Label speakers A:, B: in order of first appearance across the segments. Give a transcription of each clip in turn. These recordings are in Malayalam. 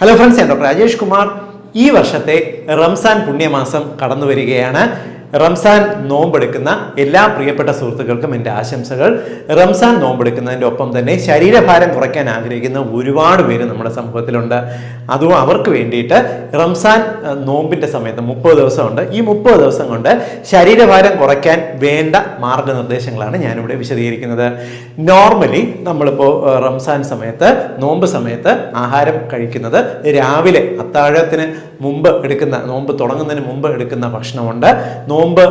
A: ഹലോ ഫ്രണ്ട്സ് ഞാൻ ഡോക്ടർ രാജേഷ് കുമാർ. ഈ വർഷത്തെ റംസാൻ പുണ്യമാസം കടന്നു വരികയാണ് റംസാൻ നോമ്പെടുക്കുന്ന എല്ലാ പ്രിയപ്പെട്ട സുഹൃത്തുക്കൾക്കും എന്റെ ആശംസകൾ. റംസാൻ നോമ്പെടുക്കുന്നതിന്റെ ഒപ്പം തന്നെ ശരീരഭാരം കുറയ്ക്കാൻ ആഗ്രഹിക്കുന്ന ഒരുപാട് പേര് നമ്മുടെ സമൂഹത്തിലുണ്ട്. അതും അവർക്ക് വേണ്ടിയിട്ട് റംസാൻ നോമ്പിന്റെ സമയത്ത് മുപ്പത് ദിവസമുണ്ട്. ഈ മുപ്പത് ദിവസം കൊണ്ട് ശരീരഭാരം കുറയ്ക്കാൻ വേണ്ട മാർഗനിർദ്ദേശങ്ങളാണ് ഞാനിവിടെ വിശദീകരിക്കുന്നത്. നോർമലി നമ്മളിപ്പോൾ റംസാൻ സമയത്ത് നോമ്പ് സമയത്ത് ആഹാരം കഴിക്കുന്നത് രാവിലെ അത്താഴത്തിന് മുമ്പ് എടുക്കുന്ന നോമ്പ് തുടങ്ങുന്നതിന് മുമ്പ് എടുക്കുന്ന ഭക്ഷണമുണ്ട്. നോമ്പ്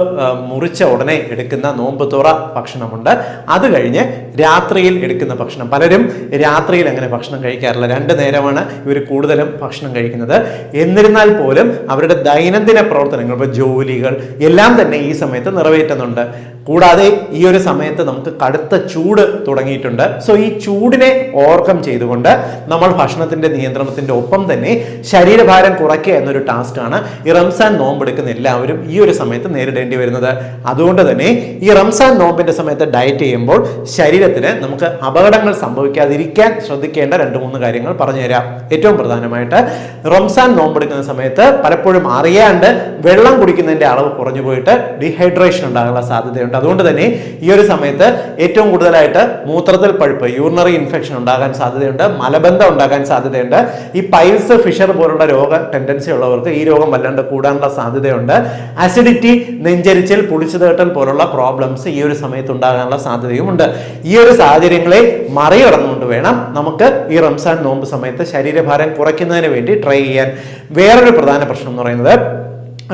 A: മുറിച്ച ഉടനെ എടുക്കുന്ന നോമ്പ് തുറ ഭക്ഷണമുണ്ട്. അത് കഴിഞ്ഞ് രാത്രിയിൽ എടുക്കുന്ന ഭക്ഷണം. പലരും രാത്രിയിൽ അങ്ങനെ ഭക്ഷണം കഴിക്കാറില്ല. രണ്ട് നേരമാണ് ഇവർ കൂടുതലും ഭക്ഷണം കഴിക്കുന്നത്. എന്നിരുന്നാൽ പോലും അവരുടെ ദൈനംദിന പ്രവർത്തനങ്ങൾ ഇപ്പോൾ ജോലികൾ എല്ലാം തന്നെ ഈ സമയത്ത് നിറവേറ്റുന്നുണ്ട്. കൂടാതെ ഈ ഒരു സമയത്ത് നമുക്ക് കടുത്ത ചൂട് തുടങ്ങിയിട്ടുണ്ട്. സോ ഈ ചൂടിനെ ഓർക്കം ചെയ്തുകൊണ്ട് നമ്മൾ ഭക്ഷണത്തിന്റെ നിയന്ത്രണത്തിന്റെ ഒപ്പം തന്നെ ശരീരഭാരം കുറയ്ക്കുക എന്നൊരു ടാസ്ക് ആണ് ഈ റംസാൻ നോമ്പെടുക്കുന്ന എല്ലാവരും ഈ ഒരു സമയത്ത് നേരിടേണ്ടി വരുന്നത്. അതുകൊണ്ട് തന്നെ ഈ റംസാൻ നോമ്പിന്റെ സമയത്ത് ഡയറ്റ് ചെയ്യുമ്പോൾ ശരീരത്തിന് നമുക്ക് അപകടങ്ങൾ സംഭവിക്കാതിരിക്കാൻ ശ്രദ്ധിക്കേണ്ട രണ്ട് മൂന്ന് കാര്യങ്ങൾ പറഞ്ഞു തരാം. ഏറ്റവും പ്രധാനമായിട്ട് റംസാൻ നോമ്പെടുക്കുന്ന സമയത്ത് പലപ്പോഴും അറിയാണ്ട് വെള്ളം കുടിക്കുന്നതിന്റെ അളവ് കുറഞ്ഞു പോയിട്ട് ഡീഹൈഡ്രേഷൻ ഉണ്ടാകാനുള്ള സാധ്യതയുണ്ട്. അതുകൊണ്ട് തന്നെ ഈ ഒരു സമയത്ത് ഏറ്റവും കൂടുതലായിട്ട് മൂത്രത്തിൽ പഴുപ്പ് യൂറിനറി ഇൻഫെക്ഷൻ ഉണ്ടാകാൻ സാധ്യതയുണ്ട് മലബന്ധം ഉണ്ടാകാൻ സാധ്യതയുണ്ട് ഈ പൈൽസ് ഫിഷർ പോലുള്ള രോഗ ടെൻഡൻസി ഉള്ളവർക്ക് ഈ രോഗം വല്ലാണ്ട് കൂടാനുള്ള സാധ്യതയുണ്ട്. അസിഡിറ്റി നെഞ്ചരിച്ചിൽ പുളിച്ചു തേട്ടൽ പോലുള്ള പ്രോബ്ലംസ് ഈ ഒരു സമയത്ത് ഉണ്ടാകാനുള്ള സാധ്യതയുമുണ്ട്. ഒരു സാഹചര്യങ്ങളെ മറികടന്നുകൊണ്ട് വേണം നമുക്ക് ഈ റംസാൻ നോമ്പ് സമയത്ത് ശരീരഭാരം കുറയ്ക്കുന്നതിന് വേണ്ടി ട്രൈ ചെയ്യാൻ. വേറൊരു പ്രധാന പ്രശ്നം എന്ന് പറയുന്നത്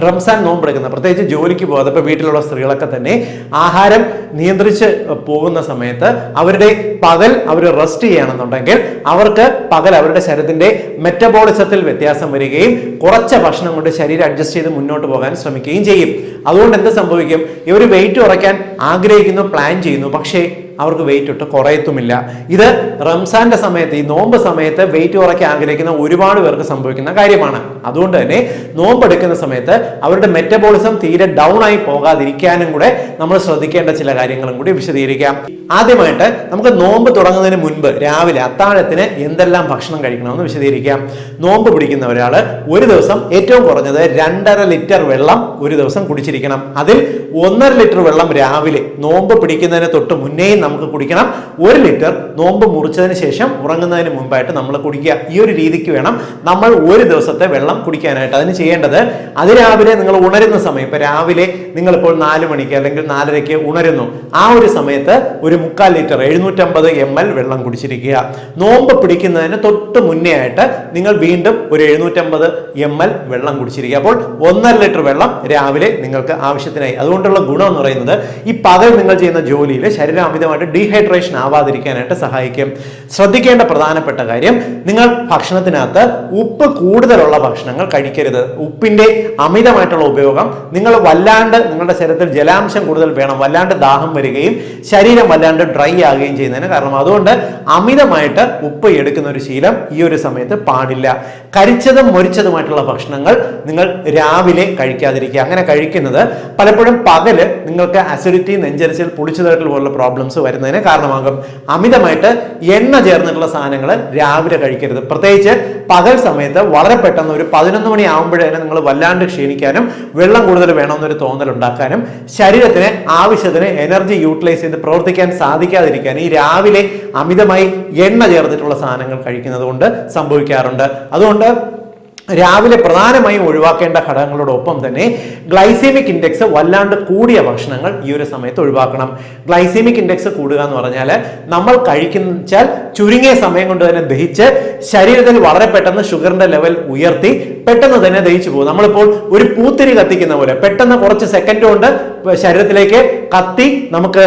A: റംസാൻ നോമ്പെടുക്കുന്ന പ്രത്യേകിച്ച് ജോലിക്ക് പോകാതെ ഇപ്പോൾ വീട്ടിലുള്ള സ്ത്രീകളൊക്കെ തന്നെ ആഹാരം നിയന്ത്രിച്ച് പോകുന്ന സമയത്ത് അവരുടെ പകൽ അവർ റെസ്റ്റ് ചെയ്യണമെന്നുണ്ടെങ്കിൽ അവർക്ക് പകൽ അവരുടെ ശരീരത്തിന്റെ മെറ്റബോളിസത്തിൽ വ്യത്യാസം വരികയും കുറച്ച് ഭക്ഷണം കൊണ്ട് ശരീരം അഡ്ജസ്റ്റ് ചെയ്ത് മുന്നോട്ട് പോകാൻ ശ്രമിക്കുകയും ചെയ്യും. അതുകൊണ്ട് എന്ത് സംഭവിക്കും? ഇവർ വെയിറ്റ് കുറയ്ക്കാൻ ആഗ്രഹിക്കുന്നു പ്ലാൻ ചെയ്യുന്നു. പക്ഷേ അവർക്ക് വെയിറ്റ് ഇട്ട് കുറയത്തുമില്ല. ഇത് റംസാന്റെ സമയത്ത് ഈ നോമ്പ് സമയത്ത് വെയിറ്റ് കുറയ്ക്കാൻ ആഗ്രഹിക്കുന്ന ഒരുപാട് പേർക്ക് സംഭവിക്കുന്ന കാര്യമാണ്. അതുകൊണ്ട് തന്നെ നോമ്പ് എടുക്കുന്ന സമയത്ത് അവരുടെ മെറ്റബോളിസം തീരെ ഡൗൺ ആയി പോകാതിരിക്കാനും കൂടെ നമ്മൾ ശ്രദ്ധിക്കേണ്ട ചില കാര്യങ്ങളും കൂടി വിശദീകരിക്കാം. ആദ്യമായിട്ട് നമുക്ക് നോമ്പ് തുടങ്ങുന്നതിന് മുൻപ് രാവിലെ അത്താഴത്തിന് എന്തെല്ലാം ഭക്ഷണം കഴിക്കണമെന്ന് വിശദീകരിക്കാം. നോമ്പ് പിടിക്കുന്ന ഒരാൾ ഒരു ദിവസം ഏറ്റവും കുറഞ്ഞത് രണ്ടര ലിറ്റർ വെള്ളം ഒരു ദിവസം കുടിച്ചിരിക്കണം. അതിൽ ഒന്നര ലിറ്റർ വെള്ളം രാവിലെ നോമ്പ് പിടിക്കുന്നതിന് തൊട്ട് മുന്നേയും നമുക്ക് കുടിക്കണം. ഒരു ലിറ്റർ നോമ്പ് മുറിച്ചതിന് ശേഷം ഉറങ്ങുന്നതിന് മുമ്പായിട്ട് നമ്മൾ കുടിക്കുക. ഈ ഒരു രീതിക്ക് വേണം നമ്മൾ ഒരു ദിവസത്തെ വെള്ളം കുടിക്കാനായിട്ട്. അതിന് ചെയ്യേണ്ടത് അതിരാവിലെ നിങ്ങൾ ഉണരുന്ന സമയം. ഇപ്പൊ രാവിലെ നിങ്ങൾ ഇപ്പോൾ നാല് മണിക്ക് അല്ലെങ്കിൽ നാലരയ്ക്ക് ഉണരുന്നു. ആ ഒരു സമയത്ത് ഒരു മുക്കാൽ ലിറ്റർ എഴുന്നൂറ്റമ്പത് എം എൽ വെള്ളം കുടിച്ചിരിക്കുക. നോമ്പ് പിടിക്കുന്നതിന് തൊട്ട് മുന്നേ ആയിട്ട് നിങ്ങൾ വീണ്ടും ഒരു എഴുന്നൂറ്റമ്പത് എം എൽ വെള്ളം കുടിച്ചിരിക്കുക. അപ്പോൾ ഒന്നര ലിറ്റർ വെള്ളം രാവിലെ നിങ്ങൾക്ക് ആവശ്യത്തിനായി. അതുകൊണ്ടുള്ള ഗുണം എന്ന് പറയുന്നത് ഈ പകൽ നിങ്ങൾ ചെയ്യുന്ന ജോലിയിൽ ശരീരം അമിതമായിട്ട് ഡീഹൈഡ്രേഷൻ ആവാതിരിക്കാനായിട്ട് സഹായിക്കും. ശ്രദ്ധിക്കേണ്ട പ്രധാനപ്പെട്ട കാര്യം നിങ്ങൾ ഭക്ഷണത്തിനകത്ത് ഉപ്പ് കൂടുതലുള്ള ഭക്ഷണങ്ങൾ കഴിക്കരുത്. ഉപ്പിന്റെ അമിതമായിട്ടുള്ള ഉപയോഗം നിങ്ങൾ വല്ലാണ്ട് നിങ്ങളുടെ ശരീരത്തിൽ ജലാംശം കൂടുതൽ വേണം വല്ലാണ്ട് ദാഹം വരികയും ശരീരം വല്ലാണ്ട് ഡ്രൈ ആകുകയും ചെയ്യുന്നതിന് കാരണം. അതുകൊണ്ട് അമിതമായിട്ട് ഉപ്പ് എടുക്കുന്ന ഒരു ശീലം ഈ ഒരു സമയത്ത് പാടില്ല. കരിച്ചതും മൊരിച്ചതുമായിട്ടുള്ള ഭക്ഷണങ്ങൾ നിങ്ങൾ രാവിലെ കഴിക്കാതിരിക്കുക. അങ്ങനെ കഴിക്കുന്നത് പലപ്പോഴും പകൽ നിങ്ങൾക്ക് അസിഡിറ്റി നെഞ്ചരിച്ചിൽ പൊളിച്ചതായിട്ടുള്ള പോലുള്ള പ്രോബ്ലംസ് വരുന്നതിന് കാരണമാകും. അമിതമായിട്ട് എണ്ണ ചേർന്നിട്ടുള്ള സാധനങ്ങൾ രാവിലെ കഴിക്കരുത്. പ്രത്യേകിച്ച് പകൽ സമയത്ത് വളരെ പെട്ടെന്ന് ഒരു പതിനൊന്ന് മണി ആകുമ്പോഴേ നിങ്ങൾ വല്ലാണ്ട് ക്ഷീണിക്കാനും വെള്ളം കൂടുതൽ വേണമെന്നൊരു തോന്നൽ ഉണ്ടാക്കാനും ശരീരത്തിന് ആവശ്യത്തിന് എനർജി യൂട്ടിലൈസ് ചെയ്ത് പ്രവർത്തിക്കാൻ സാധിക്കാതിരിക്കാൻ ഈ രാവിലെ അമിതമായി എണ്ണ ചേർന്നിട്ടുള്ള സാധനങ്ങൾ കഴിക്കുന്നത് കൊണ്ട് സംഭവിക്കാറുണ്ട്. അതുകൊണ്ട് രാവിലെ പ്രധാനമായും ഒഴിവാക്കേണ്ട ഘടകങ്ങളോടൊപ്പം തന്നെ ഗ്ലൈസീമിക് ഇൻഡെക്സ് വല്ലാണ്ട് കൂടിയ ഭക്ഷണങ്ങൾ ഈ ഒരു സമയത്ത് ഒഴിവാക്കണം. ഗ്ലൈസീമിക് ഇൻഡെക്സ് കൂടുക എന്ന് പറഞ്ഞാൽ നമ്മൾ കഴിക്കുന്നുവെച്ചാൽ ചുരുങ്ങിയ സമയം കൊണ്ട് തന്നെ ദഹിച്ച് ശരീരത്തിൽ വളരെ പെട്ടെന്ന് ഷുഗറിന്റെ ലെവൽ ഉയർത്തി പെട്ടെന്ന് തന്നെ ദഹിച്ചു പോകും. നമ്മളിപ്പോൾ ഒരു പൂത്തിരി കത്തിക്കുന്ന പോലെ പെട്ടെന്ന് കുറച്ച് സെക്കൻഡ് കൊണ്ട് ശരീരത്തിലേക്ക് കത്തി നമുക്ക്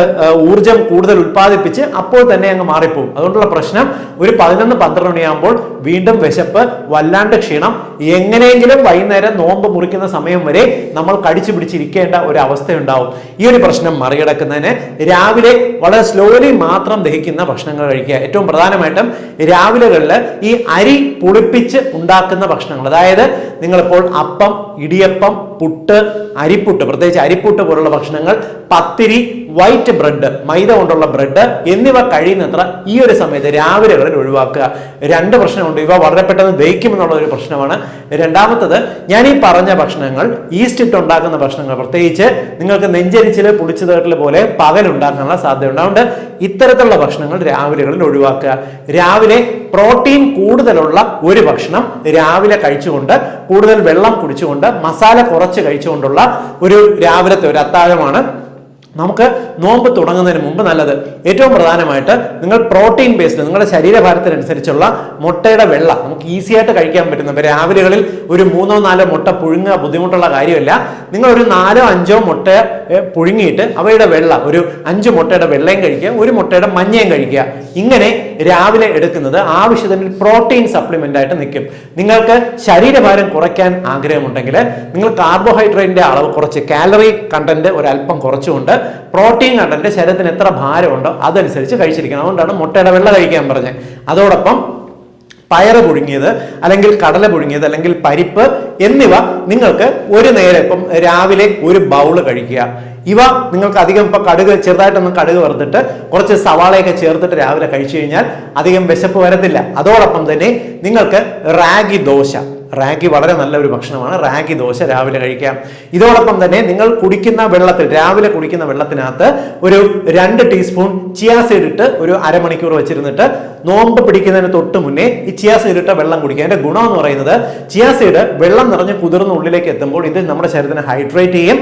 A: ഊർജം കൂടുതൽ ഉത്പാദിപ്പിച്ച് അപ്പോൾ തന്നെ അങ്ങ് മാറിപ്പോകും. അതുകൊണ്ടുള്ള പ്രശ്നം ഒരു പതിനൊന്ന് പന്ത്രണ്ട് മണിയാകുമ്പോൾ വീണ്ടും വിശപ്പ് വല്ലാണ്ട് ക്ഷീണം എങ്ങനെയെങ്കിലും വൈകുന്നേരം നോമ്പ് മുറിക്കുന്ന സമയം വരെ നമ്മൾ കടിച്ചു പിടിച്ചിരിക്കേണ്ട ഒരു അവസ്ഥയുണ്ടാവും ഈ ഒരു പ്രശ്നം മറികടക്കുന്നതിന് രാവിലെ വളരെ സ്ലോലി മാത്രം ദഹിക്കുന്ന ഭക്ഷണങ്ങൾ കഴിക്കുക. ഏറ്റവും പ്രധാനമായിട്ടും രാവിലെകളിൽ ഈ അരി പുളിപ്പിച്ച് ഉണ്ടാക്കുന്ന ഭക്ഷണങ്ങൾ. അതായത് നിങ്ങളിപ്പോൾ അപ്പം ഇടിയപ്പം പുട്ട് അരിപ്പുട്ട് പ്രത്യേകിച്ച് അരിപ്പുട്ട് പോലുള്ള ഭക്ഷണങ്ങൾ പത്തിരി വൈറ്റ് ബ്രെഡ് മൈദ കൊണ്ടുള്ള ബ്രെഡ് എന്നിവ കഴിയുന്നത്ര ഈ ഒരു സമയത്ത് രാവിലെകളിൽ ഒഴിവാക്കുക. രണ്ട് പ്രശ്നമുണ്ട്. ഇവ വളരെ പെട്ടെന്ന് ദഹിക്കുമെന്നുള്ള ഒരു പ്രശ്നമാണ്. രണ്ടാമത്തത് ഞാൻ ഈ പറഞ്ഞ ഭക്ഷണങ്ങൾ ഈസ്റ്റ് ഇട്ട് ഉണ്ടാക്കുന്ന ഭക്ഷണങ്ങൾ പ്രത്യേകിച്ച് നിങ്ങൾക്ക് നെഞ്ചരിച്ചിൽ പുളിച്ചു തേട്ടിൽ പോലെ പകൽ ഉണ്ടാക്കാനുള്ള സാധ്യതയുണ്ട് അതുകൊണ്ട് ഇത്തരത്തിലുള്ള ഭക്ഷണങ്ങൾ രാവിലെകളിൽ ഒഴിവാക്കുക. രാവിലെ പ്രോട്ടീൻ കൂടുതലുള്ള ഒരു ഭക്ഷണം രാവിലെ കഴിച്ചുകൊണ്ട് കൂടുതൽ വെള്ളം കുടിച്ചുകൊണ്ട് മസാല കുറച്ച് കഴിച്ചുകൊണ്ടുള്ള ഒരു രാവിലത്തെ ഒരു അത്താഴമാണ്. നമുക്ക് നോമ്പ് തുടങ്ങുന്നതിന് മുമ്പ് നല്ലത്. ഏറ്റവും പ്രധാനമായിട്ട് നിങ്ങൾ പ്രോട്ടീൻ ബേസ്ഡ് നിങ്ങളുടെ ശരീരഭാരത്തിനനുസരിച്ചുള്ള മുട്ടയുടെ വെള്ള നമുക്ക് ഈസി ആയിട്ട് കഴിക്കാൻ പറ്റുന്ന രാവിലെകളിൽ ഒരു മൂന്നോ നാലോ മുട്ട പുഴുങ്ങുക ബുദ്ധിമുട്ടുള്ള കാര്യമല്ല. നിങ്ങൾ ഒരു നാലോ അഞ്ചോ മുട്ട പുഴുങ്ങിയിട്ട് അവയുടെ വെള്ള ഒരു അഞ്ച് മുട്ടയുടെ വെള്ളയും കഴിക്കുക ഒരു മുട്ടയുടെ മഞ്ഞയും കഴിക്കുക. ഇങ്ങനെ രാവിലെ എടുക്കുന്നത് ആവശ്യത്തിന് പ്രോട്ടീൻ സപ്ലിമെന്റ് ആയിട്ട് നിൽക്കും. നിങ്ങൾക്ക് ശരീരഭാരം കുറയ്ക്കാൻ ആഗ്രഹമുണ്ടെങ്കിൽ നിങ്ങൾ കാർബോഹൈഡ്രേറ്റിന്റെ അളവ് കുറച്ച് കാലറി കണ്ടന്റ് ഒരല്പം കുറച്ചുകൊണ്ട് പ്രോട്ടീൻ കണ്ടന്റ് ശരീരത്തിന് എത്ര ഭാരമുണ്ടോ അതനുസരിച്ച് കഴിച്ചിരിക്കണം. അതുകൊണ്ടാണ് മുട്ടയുടെ വെള്ള കഴിക്കാൻ പറഞ്ഞത്. അതോടൊപ്പം പയറ് പുഴുങ്ങിയത് അല്ലെങ്കിൽ കടല പുഴുങ്ങിയത് അല്ലെങ്കിൽ പരിപ്പ് എന്നിവ നിങ്ങൾക്ക് ഒരു നേരം ഇപ്പം രാവിലെ ഒരു ബൗൾ കഴിക്കുക. ഇവ നിങ്ങൾക്ക് അധികം ഇപ്പൊ കടുക് ചെറുതായിട്ടൊന്ന് കടുക് വറുത്തിട്ട് കുറച്ച് സവാളയൊക്കെ ചേർത്തിട്ട് രാവിലെ കഴിച്ചു കഴിഞ്ഞാൽ അധികം വിശപ്പ് വരത്തില്ല. അതോടൊപ്പം തന്നെ നിങ്ങൾക്ക് റാഗി ദോശ. റാഗി വളരെ നല്ലൊരു ഭക്ഷണമാണ്. റാഗി ദോശ രാവിലെ കഴിക്കാം. ഇതോടൊപ്പം തന്നെ നിങ്ങൾ കുടിക്കുന്ന വെള്ളത്തിൽ രാവിലെ കുടിക്കുന്ന വെള്ളത്തിനകത്ത് ഒരു രണ്ട് ടീസ്പൂൺ ചിയാസീഡ് ഇട്ട് ഒരു അരമണിക്കൂർ വെച്ചിരുന്നിട്ട് നോമ്പ് പിടിക്കുന്നതിന് തൊട്ട് മുന്നേ ഈ ചിയാസീഡ് ഇട്ട വെള്ളം കുടിക്കുക. അതിന്റെ ഗുണം എന്ന് പറയുന്നത് ചിയാസീഡ് വെള്ളം നിറഞ്ഞ് കുതിർന്ന ഉള്ളിലേക്ക് എത്തുമ്പോൾ ഇത് നമ്മുടെ ശരീരത്തിന് ഹൈഡ്രേറ്റ് ചെയ്യും.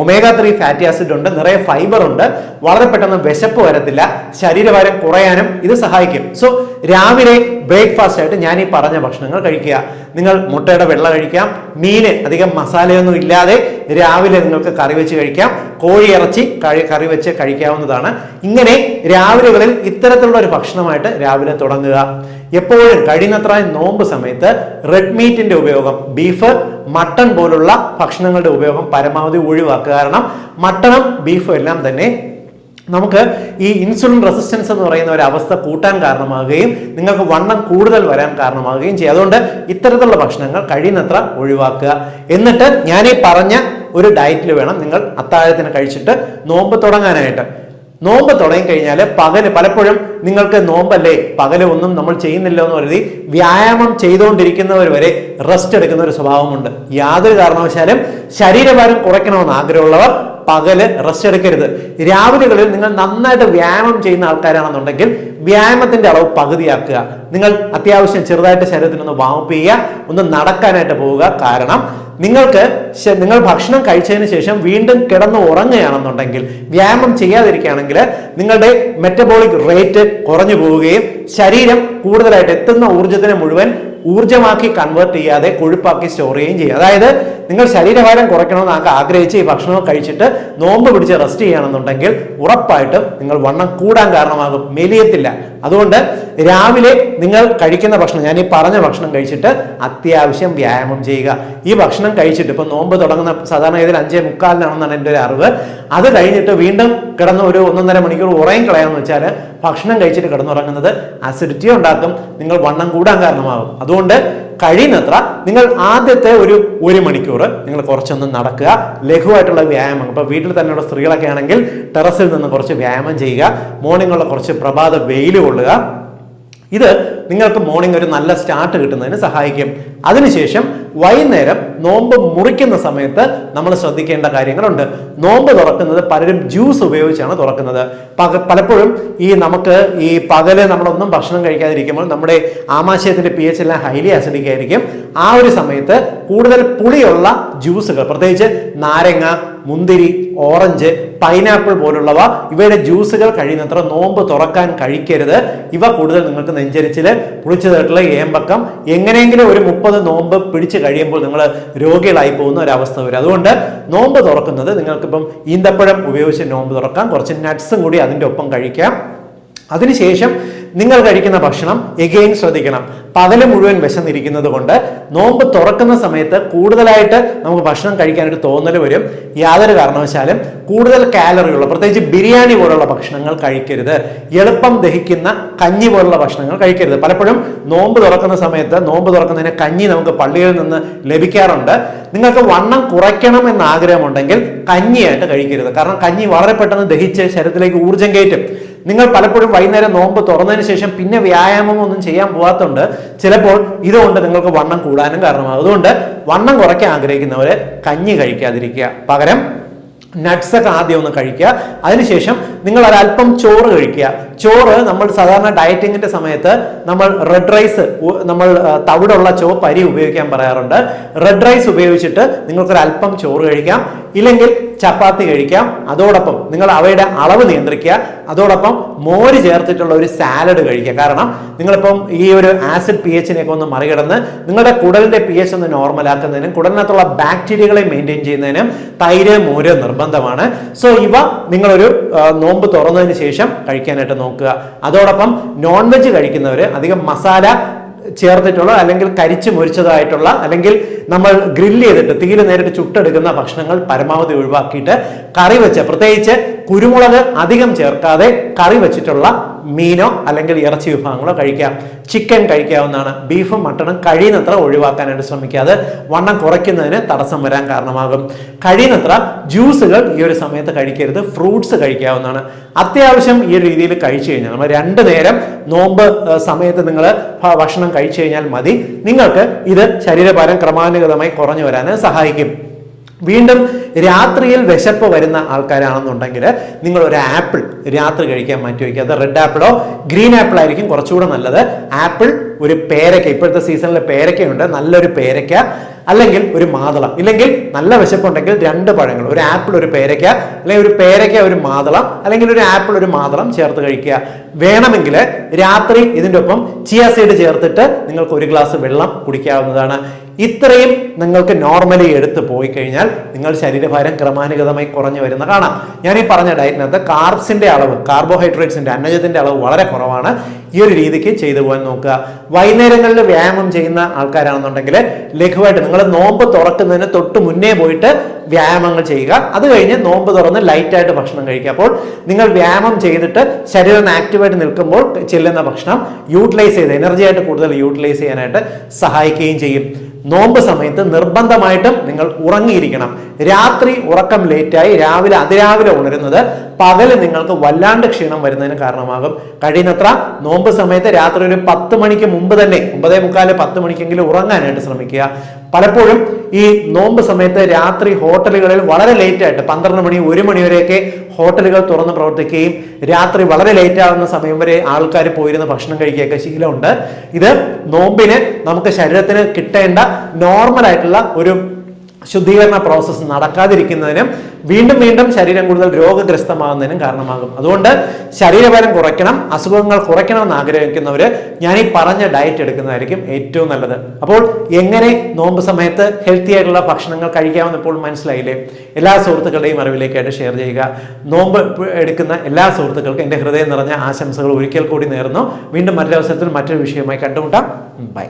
A: ഒമേഗ ത്രീ ഫാറ്റി ആസിഡ് ഉണ്ട് നിറയെ ഫൈബർ ഉണ്ട്. വളരെ പെട്ടെന്ന് വിശപ്പ് വരത്തില്ല. ശരീരഭാരം കുറയാനും ഇത് സഹായിക്കും. സോ രാവിലെ ബ്രേക്ക്ഫാസ്റ്റ് ആയിട്ട് ഞാൻ ഈ പറഞ്ഞ ഭക്ഷണങ്ങൾ കഴിക്കുക. നിങ്ങൾ മുട്ടയുടെ വെള്ള കഴിക്കാം മീന് അധികം മസാലയൊന്നും ഇല്ലാതെ രാവിലെ നിങ്ങൾക്ക് കറി വെച്ച് കഴിക്കാം കോഴി ഇറച്ചി കഴി കറി വെച്ച് കഴിക്കാവുന്നതാണ്. ഇങ്ങനെ രാവിലെകളിൽ ഇത്തരത്തിലുള്ള ഒരു ഭക്ഷണമായിട്ട് രാവിലെ തുടങ്ങുക. എപ്പോഴും കഴിയുന്നത്ര നോമ്പ് സമയത്ത് റെഡ് മീറ്റിന്റെ ഉപയോഗം ബീഫ് മട്ടൺ പോലുള്ള ഭക്ഷണങ്ങളുടെ ഉപയോഗം പരമാവധി ഒഴിവാക്കുക. കാരണം മട്ടണും ബീഫും എല്ലാം തന്നെ നമുക്ക് ഈ ഇൻസുലിൻ റെസിസ്റ്റൻസ് എന്ന് പറയുന്ന ഒരു അവസ്ഥ കൂട്ടാൻ കാരണമാകുകയും നിങ്ങൾക്ക് വണ്ണം കൂടുതൽ വരാൻ കാരണമാകുകയും ചെയ്യും. അതുകൊണ്ട് ഇത്തരത്തിലുള്ള ഭക്ഷണങ്ങൾ കഴിയുന്നത്ര ഒഴിവാക്കുക. എന്നിട്ട് ഞാൻ ഈ പറഞ്ഞ ഒരു ഡയറ്റിൽ വേണം നിങ്ങൾ അത്താഴത്തിന് കഴിച്ചിട്ട് നോമ്പ് തുടങ്ങാനായിട്ട്. നോമ്പ് തുടങ്ങി കഴിഞ്ഞാൽ പകൽ പലപ്പോഴും നിങ്ങൾക്ക് നോമ്പല്ലേ? പകൽ ഒന്നും നമ്മൾ ചെയ്യുന്നില്ല എന്ന് കരുതി വ്യായാമം ചെയ്തുകൊണ്ടിരിക്കുന്നവർ വരെ റെസ്റ്റ് എടുക്കുന്ന ഒരു സ്വഭാവമുണ്ട്. യാതൊരു കാരണവശാലും ശരീരഭാരം കുറയ്ക്കണമെന്ന് ആഗ്രഹമുള്ളവർ പകൽ റെസ്റ്റ് എടുക്കരുത്. രാവിലെകളിൽ നിങ്ങൾ നന്നായിട്ട് വ്യായാമം ചെയ്യുന്ന ആൾക്കാരാണെന്നുണ്ടെങ്കിൽ വ്യായാമത്തിന്റെ അളവ് പകുതിയാക്കുക. നിങ്ങൾ അത്യാവശ്യം ചെറുതായിട്ട് ശരീരത്തിനൊന്ന് വാമപ്പ് ചെയ്യുക ഒന്ന് നടക്കാനായിട്ട് പോവുക. കാരണം നിങ്ങൾക്ക് നിങ്ങൾ ഭക്ഷണം കഴിച്ചതിന് ശേഷം വീണ്ടും കിടന്ന് ഉറങ്ങുകയാണെന്നുണ്ടെങ്കിൽ വ്യായാമം ചെയ്യാതിരിക്കുകയാണെങ്കിൽ നിങ്ങളുടെ മെറ്റബോളിക് റേറ്റ് കുറഞ്ഞു പോവുകയും ശരീരം കൂടുതലായിട്ട് എത്തുന്ന ഊർജത്തിനെ മുഴുവൻ ഊർജമാക്കി കൺവേർട്ട് ചെയ്യാതെ കൊഴുപ്പാക്കി സ്റ്റോർ ചെയ്യുകയും ചെയ്യും അതായത് നിങ്ങൾ ശരീരഭാരം കുറയ്ക്കണമെന്ന് ആകെ ആഗ്രഹിച്ച് ഈ ഭക്ഷണം കഴിച്ചിട്ട് നോമ്പ് പിടിച്ച് റെസ്റ്റ് ചെയ്യണമെന്നുണ്ടെങ്കിൽ ഉറപ്പായിട്ടും നിങ്ങൾ വണ്ണം കൂടാൻ കാരണമാകും. മെലിയത്തില്ല. അതുകൊണ്ട് രാവിലെ നിങ്ങൾ കഴിക്കുന്ന ഭക്ഷണം ഞാൻ ഈ പറഞ്ഞ ഭക്ഷണം കഴിച്ചിട്ട് അത്യാവശ്യം വ്യായാമം ചെയ്യുക. ഈ ഭക്ഷണം കഴിച്ചിട്ട് ഇപ്പൊ നോമ്പ് തുടങ്ങുന്ന സാധാരണ ഇതിൽ അഞ്ചേ മുക്കാലിനാണെന്നാണ് എന്റെ ഒരു അറിവ്. അത് കഴിഞ്ഞിട്ട് വീണ്ടും കിടന്ന് ഒരു ഒന്നൊന്നര മണിക്കൂർ ഉറയും കളയാന്ന് വെച്ചാൽ ഭക്ഷണം കഴിച്ചിട്ട് കിടന്നുറങ്ങുന്നത് അസിഡിറ്റി ഉണ്ടാക്കും. നിങ്ങൾ വണ്ണം കൂടാൻ കാരണമാകും. അതുകൊണ്ട് കഴിയുന്നത്ര നിങ്ങൾ ആദ്യത്തെ ഒരു ഒരു മണിക്കൂർ നിങ്ങൾ കുറച്ചൊന്ന് നടക്കുക. ലഘുവായിട്ടുള്ള വ്യായാമം. ഇപ്പൊ വീട്ടിൽ തന്നെയുള്ള സ്ത്രീകളൊക്കെ ആണെങ്കിൽ ടെറസിൽ നിന്ന് കുറച്ച് വ്യായാമം ചെയ്യുക. മോർണിംഗുള്ള കുറച്ച് പ്രഭാത വെയിൽ കൊള്ളുക. ഇത് നിങ്ങൾക്ക് മോർണിംഗ് ഒരു നല്ല സ്റ്റാർട്ട് കിട്ടുന്നതിന് സഹായിക്കും. അതിനുശേഷം വൈകുന്നേരം നോമ്പ് മുറിക്കുന്ന സമയത്ത് നമ്മൾ ശ്രദ്ധിക്കേണ്ട കാര്യങ്ങളുണ്ട്. നോമ്പ് തുറക്കുന്നത് പലരും ജ്യൂസ് ഉപയോഗിച്ചാണ് തുറക്കുന്നത്. പലപ്പോഴും ഈ നമുക്ക് ഈ പകൽ നമ്മളൊന്നും ഭക്ഷണം കഴിക്കാതിരിക്കുമ്പോൾ നമ്മുടെ ആമാശയത്തിന്റെ പി എച്ച് എല്ലാം ഹൈലി ആസിഡിക് ആയിരിക്കും. ആ ഒരു സമയത്ത് കൂടുതൽ പുളിയുള്ള ജ്യൂസുകൾ പ്രത്യേകിച്ച് നാരങ്ങ മുന്തിരി ഓറഞ്ച് പൈനാപ്പിൾ പോലുള്ളവ. ഇവയുടെ ജ്യൂസുകൾ കഴിയുന്നത്ര നോമ്പ് തുറക്കാൻ കഴിക്കരുത്. ഇവ കൂടുതൽ നിങ്ങൾക്ക് നെഞ്ചരിച്ചിൽ പുളിച്ചതായിട്ടുള്ള ഏമ്പക്കം. എങ്ങനെയെങ്കിലും ഒരു മുപ്പത് നോമ്പ് പിടിച്ച് കഴിയുമ്പോൾ നിങ്ങൾ രോഗികളായി പോകുന്ന ഒരവസ്ഥ വരും. അതുകൊണ്ട് നോമ്പ് തുറക്കുന്നത് നിങ്ങൾക്കിപ്പം ഈന്തപ്പഴം ഉപയോഗിച്ച് നോമ്പ് തുറക്കാം. കുറച്ച് നട്ട്സും കൂടി അതിന്റെ ഒപ്പം കഴിക്കാം. അതിനുശേഷം നിങ്ങൾ കഴിക്കുന്ന ഭക്ഷണം എഗെയിൻ ശ്രദ്ധിക്കണം. പകൽ മുഴുവൻ വിശന്നിരിക്കുന്നത് കൊണ്ട് നോമ്പ് തുറക്കുന്ന സമയത്ത് കൂടുതലായിട്ട് നമുക്ക് ഭക്ഷണം കഴിക്കാനൊരു തോന്നൽ വരും. യാതൊരു കാരണവശാലും കൂടുതൽ കാലറിയുള്ള പ്രത്യേകിച്ച് ബിരിയാണി പോലുള്ള ഭക്ഷണങ്ങൾ കഴിക്കരുത്. എളുപ്പം ദഹിക്കുന്ന കഞ്ഞി പോലുള്ള ഭക്ഷണങ്ങൾ കഴിക്കരുത്. പലപ്പോഴും നോമ്പ് തുറക്കുന്ന സമയത്ത് നോമ്പ് തുറക്കുന്നതിന് കഞ്ഞി നമുക്ക് പള്ളിയിൽ നിന്ന് ലഭിക്കാറുണ്ട്. നിങ്ങൾക്ക് വണ്ണം കുറയ്ക്കണം എന്ന് ആഗ്രഹമുണ്ടെങ്കിൽ കഞ്ഞിയായിട്ട് കഴിക്കരുത്. കാരണം കഞ്ഞി വളരെ പെട്ടെന്ന് ദഹിച്ച് ശരീരത്തിലേക്ക് ഊർജം കയറ്റും. നിങ്ങൾ പലപ്പോഴും വൈകുന്നേരം നോമ്പ് തുറന്നതിന് ശേഷം പിന്നെ വ്യായാമം ഒന്നും ചെയ്യാൻ പോകാത്തതുകൊണ്ട് ചിലപ്പോൾ ഇതുകൊണ്ട് നിങ്ങൾക്ക് വണ്ണം കൂടാനും കാരണമാകും. അതുകൊണ്ട് വണ്ണം കുറയ്ക്കാൻ ആഗ്രഹിക്കുന്നവർ കഞ്ഞി കഴിക്കാതിരിക്കുക. പകരം നട്ട്സൊക്കെ ആദ്യം ഒന്ന് കഴിക്കുക. അതിനുശേഷം നിങ്ങൾ ഒരല്പം ചോറ് കഴിക്കുക. ചോറ് നമ്മൾ സാധാരണ ഡയറ്റിങ്ങിന്റെ സമയത്ത് നമ്മൾ റെഡ് റൈസ് നമ്മൾ തവിടുള്ള ചോപ്പ് അരി ഉപയോഗിക്കാൻ പറയാറുണ്ട്. റെഡ് റൈസ് ഉപയോഗിച്ചിട്ട് നിങ്ങൾക്കൊരു അല്പം ചോറ് കഴിക്കാം. ഇല്ലെങ്കിൽ ചപ്പാത്തി കഴിക്കാം. അതോടൊപ്പം നിങ്ങൾ അവയുടെ അളവ് നിയന്ത്രിക്കുക. അതോടൊപ്പം മോര് ചേർത്തിട്ടുള്ള ഒരു സാലഡ് കഴിക്കുക. കാരണം നിങ്ങളിപ്പം ഈ ഒരു ആസിഡ് പി എച്ചിനെയൊക്കെ ഒന്ന് മറികടന്ന് നിങ്ങളുടെ കുടലിന്റെ പി എച്ച് ഒന്ന് നോർമലാക്കുന്നതിനും കുടലിനകത്തുള്ള ബാക്ടീരിയകളെ മെയിന്റെയിൻ ചെയ്യുന്നതിനും തൈര് മോര് നിർബന്ധമാണ്. സോ ഇവ നിങ്ങളൊരു നോമ്പ് തുറന്നതിന് ശേഷം കഴിക്കാനായിട്ട് നോക്കുക അതോടൊപ്പം നോൺ വെജ് കഴിക്കുന്നവർ അധികം മസാല ചേർത്തിട്ടുള്ള അല്ലെങ്കിൽ കരിച്ച് മുരിച്ചതായിട്ടുള്ള അല്ലെങ്കിൽ നമ്മൾ ഗ്രില്ല് ചെയ്തിട്ട് തീയിൽ നേരിട്ട് ചുട്ടെടുക്കുന്ന ഭക്ഷണങ്ങൾ പരമാവധി ഒഴിവാക്കിയിട്ട് കറി വെച്ച് പ്രത്യേകിച്ച് കുരുമുളക് അധികം ചേർക്കാതെ കറി വെച്ചിട്ടുള്ള മീനോ അല്ലെങ്കിൽ ഇറച്ചി വിഭാഗങ്ങളോ കഴിക്കാം. ചിക്കൻ കഴിക്കാവുന്നതാണ്. ബീഫും മട്ടണും കഴിയുന്നത്ര ഒഴിവാക്കാനായിട്ട് ശ്രമിക്കാതെ വണ്ണം കുറയ്ക്കുന്നതിന് തടസ്സം വരാൻ കാരണമാകും. കഴിയുന്നത്ര ജ്യൂസുകൾ ഈ ഒരു സമയത്ത് കഴിക്കരുത്. ഫ്രൂട്ട്സ് കഴിക്കാവുന്നതാണ്. അത്യാവശ്യം ഈ രീതിയിൽ കഴിച്ചു കഴിഞ്ഞാൽ നമ്മൾ രണ്ട് നേരം നോമ്പ് സമയത്ത് നിങ്ങൾ ഭക്ഷണം കഴിച്ചു കഴിഞ്ഞാൽ മതി. നിങ്ങൾക്ക് ഇത് ശരീരഭാരം ക്രമാനുഗതമായി കുറഞ്ഞു വരാൻ സഹായിക്കും. വീണ്ടും രാത്രിയിൽ വിശപ്പ് വരുന്ന ആൾക്കാരാണെന്നുണ്ടെങ്കിൽ നിങ്ങൾ ഒരു ആപ്പിൾ രാത്രി കഴിക്കാൻ മാറ്റി വയ്ക്കുക. അത് റെഡ് ആപ്പിളോ ഗ്രീൻ ആപ്പിൾ ആയിരിക്കും കുറച്ചുകൂടെ നല്ലത്. ആപ്പിൾ ഒരു പേരയ്ക്ക ഇപ്പോഴത്തെ സീസണിൽ പേരയ്ക്കയുണ്ട്. നല്ലൊരു പേരയ്ക്ക അല്ലെങ്കിൽ ഒരു മാതളം. ഇല്ലെങ്കിൽ നല്ല വിശപ്പുണ്ടെങ്കിൽ രണ്ട് പഴങ്ങൾ. ഒരു ആപ്പിൾ ഒരു പേരയ്ക്ക അല്ലെങ്കിൽ ഒരു പേരയ്ക്ക ഒരു മാതളം അല്ലെങ്കിൽ ഒരു ആപ്പിൾ ഒരു മാതളം ചേർത്ത് കഴിക്കുക. വേണമെങ്കിൽ രാത്രി ഇതിന്റെ ഒപ്പം ചിയ സീഡ് ചേർത്തിട്ട് നിങ്ങൾക്ക് ഒരു ഗ്ലാസ് വെള്ളം കുടിക്കാവുന്നതാണ്. ഇത്രയും നിങ്ങൾക്ക് നോർമലി എടുത്ത് പോയി കഴിഞ്ഞാൽ നിങ്ങൾ ശരീരഭാരം ക്രമാനുഗതമായി കുറഞ്ഞു വരുന്ന കാണാം. ഞാൻ ഈ പറഞ്ഞ ഡയറ്റിനകത്ത് കാർബ്സിന്റെ അളവ് കാർബോഹൈഡ്രേറ്റ്സിന്റെ അന്നജത്തിന്റെ അളവ് വളരെ കുറവാണ്. ഈ ഒരു രീതിക്ക് ചെയ്തു പോകാൻ നോക്കുക. വൈകുന്നേരങ്ങളിൽ വ്യായാമം ചെയ്യുന്ന ആൾക്കാരാണെന്നുണ്ടെങ്കിൽ ലഘുവായിട്ട് നിങ്ങൾ നോമ്പ് തുറക്കുന്നതിന് തൊട്ട് മുന്നേ പോയിട്ട് വ്യായാമങ്ങൾ ചെയ്യുക. അത് കഴിഞ്ഞ് നോമ്പ് തുറന്ന് ലൈറ്റായിട്ട് ഭക്ഷണം കഴിക്കുക. അപ്പോൾ നിങ്ങൾ വ്യായാമം ചെയ്തിട്ട് ശരീരം ആക്റ്റീവായിട്ട് നിൽക്കുമ്പോൾ ചെല്ലുന്ന ഭക്ഷണം യൂട്ടിലൈസ് ചെയ്ത് എനർജി ആയിട്ട് കൂടുതൽ യൂട്ടിലൈസ് ചെയ്യാനായിട്ട് സഹായിക്കുകയും ചെയ്യും. നോമ്പ് സമയത്ത് നിർബന്ധമായിട്ടും നിങ്ങൾ ഉറങ്ങിയിരിക്കണം. രാത്രി ഉറക്കം ലേറ്റായി രാവിലെ അതിരാവിലെ ഉണരുന്നത് പകൽ നിങ്ങൾക്ക് വല്ലാണ്ട് ക്ഷീണം വരുന്നതിന് കാരണമാകും. കഴിയുന്നത്ര നോമ്പ് സമയത്ത് രാത്രി ഒരു പത്ത് മണിക്ക് മുമ്പ് തന്നെ ഒമ്പതേ മുക്കാൽ പത്ത് മണിക്കെങ്കിലും ഉറങ്ങാനായിട്ട് ശ്രമിക്കുക. പലപ്പോഴും ഈ നോമ്പ് സമയത്ത് രാത്രി ഹോട്ടലുകളിൽ വളരെ ലേറ്റ് ആയിട്ട് പന്ത്രണ്ട് മണി ഒരു മണി വരെയൊക്കെ ഹോട്ടലുകൾ തുറന്ന് പ്രവർത്തിക്കുകയും രാത്രി വളരെ ലേറ്റ് ആകുന്ന സമയം വരെ ആൾക്കാർ പോയിരുന്ന് ഭക്ഷണം കഴിക്കുകയൊക്കെ ശീലമുണ്ട്. ഇത് നോമ്പിന് നമുക്ക് ശരീരത്തിന് കിട്ടേണ്ട നോർമൽ ആയിട്ടുള്ള ഒരു ശുദ്ധീകരണ പ്രോസസ്സ് നടക്കാതിരിക്കുന്നതിനും വീണ്ടും വീണ്ടും ശരീരം കൂടുതൽ രോഗഗ്രസ്തമാകുന്നതിനും കാരണമാകും. അതുകൊണ്ട് ശരീരഭാരം കുറയ്ക്കണം അസുഖങ്ങൾ കുറയ്ക്കണം എന്ന് ആഗ്രഹിക്കുന്നവർ ഞാൻ ഈ പറഞ്ഞ ഡയറ്റ് എടുക്കുന്നതായിരിക്കും ഏറ്റവും നല്ലത്. അപ്പോൾ എങ്ങനെ നോമ്പ് സമയത്ത് ഹെൽത്തി ആയിട്ടുള്ള ഭക്ഷണങ്ങൾ കഴിക്കാമെന്ന് ഇപ്പോൾ മനസ്സിലായില്ലേ? എല്ലാ സുഹൃത്തുക്കളുടെയും അറിവിലേക്കായിട്ട് ഷെയർ ചെയ്യുക. നോമ്പ് എടുക്കുന്ന എല്ലാ സുഹൃത്തുക്കൾക്കും എന്റെ ഹൃദയം നിറഞ്ഞ ആശംസകൾ ഒരിക്കൽ കൂടി നേർന്നു വീണ്ടും മറ്റൊരവസരത്തിൽ മറ്റൊരു വിഷയമായി കണ്ടുമുട്ടാം. ബൈ